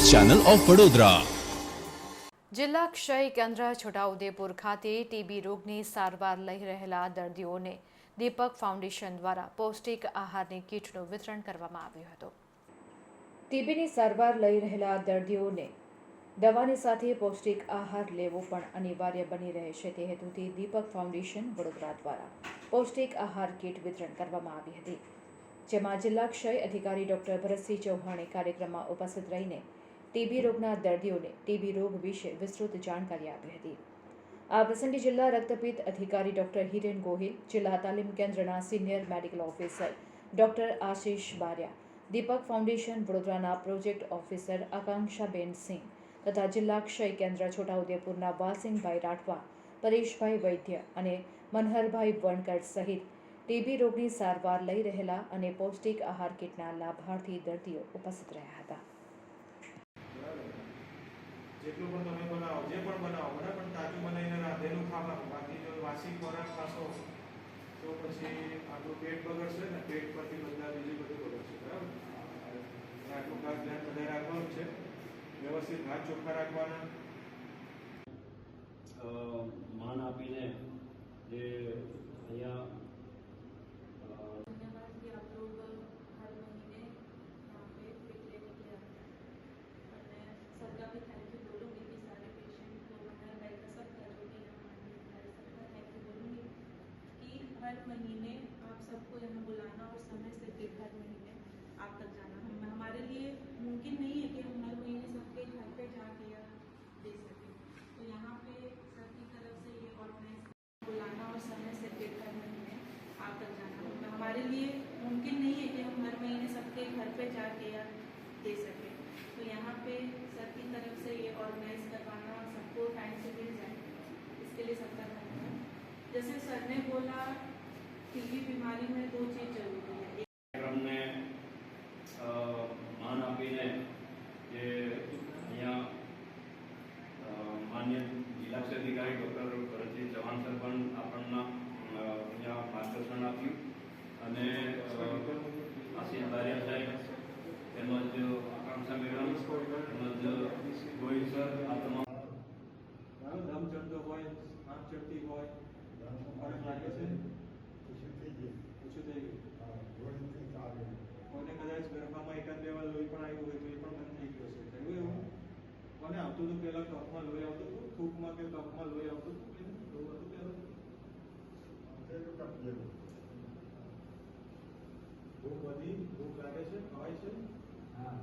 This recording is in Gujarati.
Channel of Vadodara. જિલ્લા ક્ષય કેન્દ્ર છોટાઉદેપુર ખાતે ટીબી રોગની સારવાર લઈ રહેલા દર્દીઓને દીપક ફાઉન્ડેશન દ્વારા પૌષ્ટિક આહારની કીટનું વિતરણ કરવામાં આવ્યું હતું. ટીબીની સારવાર લઈ રહેલા દર્દીઓને દવાની સાથે પૌષ્ટિક આહાર લેવો પણ અનિવાર્ય બની રહે છે. તે હેતુથી દીપક ફાઉન્ડેશન વડોદરા દ્વારા પૌષ્ટિક આહાર કીટ વિતરણ કરવામાં આવી હતી. જેમાં જિલ્લા ક્ષય અધિકારી ડોક્ટર ભરતસિંહ ચૌહાણે કાર્યક્રમમાં ઉપસ્થિત રહીને ટીબી રોગના દર્દીઓને ટીબી રોગ વિશે વિસ્તૃત જાણકારી આપી હતી. આ પ્રસંગે જિલ્લા રક્તપિત્ત અધિકારી ડોક્ટર હિરેન ગોહિલ, જિલ્લા તાલીમ કેન્દ્રના senior medical officer doctor Ashish Bariya, Deepak foundation વડોદરાના પ્રોજેક્ટ ઓફિસર આકાંક્ષાબેન સિંહ તથા જિલ્લા ક્ષય કેન્દ્ર છોટાઉદેપુરના વાલસિંહભાઈ રાઠવા, પરેશભાઈ વૈદ્ય અને મનહરભાઈ વણકર સહિત ટીબી રોગની સારવાર લઈ રહેલા અને પૌષ્ટિક આહાર કીટના લાભાર્થી દર્દીઓ ઉપસ્થિત રહ્યા હતા. જેટલું પણ તમે બનાવો, જે પણ બનાવો બરાબર તાજું બનાવીને રાંધેલું ખાવાનું. બાકી જો વાસી ખોરાક ખાશો, તો પછી આપણું પેટ બગડશે ને, પેટ પરથી બધા બીજું બધું બગડશે, બરાબર? આટલું ખાસ ધ્યાન બધા રાખવાનું છે. વ્યવસ્થિત હાથ ચોખ્ખા રાખવાના. માન આપીને જે અહીંયા हर महीने आप सबको यहाँ बुलाना और समय से फिर हर महीने आप तक जाना हम हमारे लिए मुमकिन नहीं है कि हम हर महीने सबके घर पे जाके या दे सकें। तो यहाँ पे सबकी तरफ़ से ये ऑर्गेनाइज बुलाना और समय से फिर हर महीने आप तक जाना। हमारे लिए मुमकिन नहीं है कि हम हर महीने सबके घर पे जाके या दे सकें। तो यहाँ पे सर की तरफ़ से ये ऑर्गेनाइज करवाना और सबको टाइम से मिल जाए, इसके लिए सबका धन्यवाद। जैसे सर ने बोला टीबी बीमारी में दो चीज़ जरूरी है एक કાર્યક્રમને અ, માન આપીને જે અહીંયા અ, માન્ય જિલ્લા ક્ષેત્ર અધિકારી ડૉક્ટર ભરતજી ચૌહાણ સર પણ આપણને અ, અહીંયા માર્ગદર્શન આપ્યું আমাকে তকমা লয়ে অত ભૂખ વધી ભૂખ લાગે છે ખવાય છે હા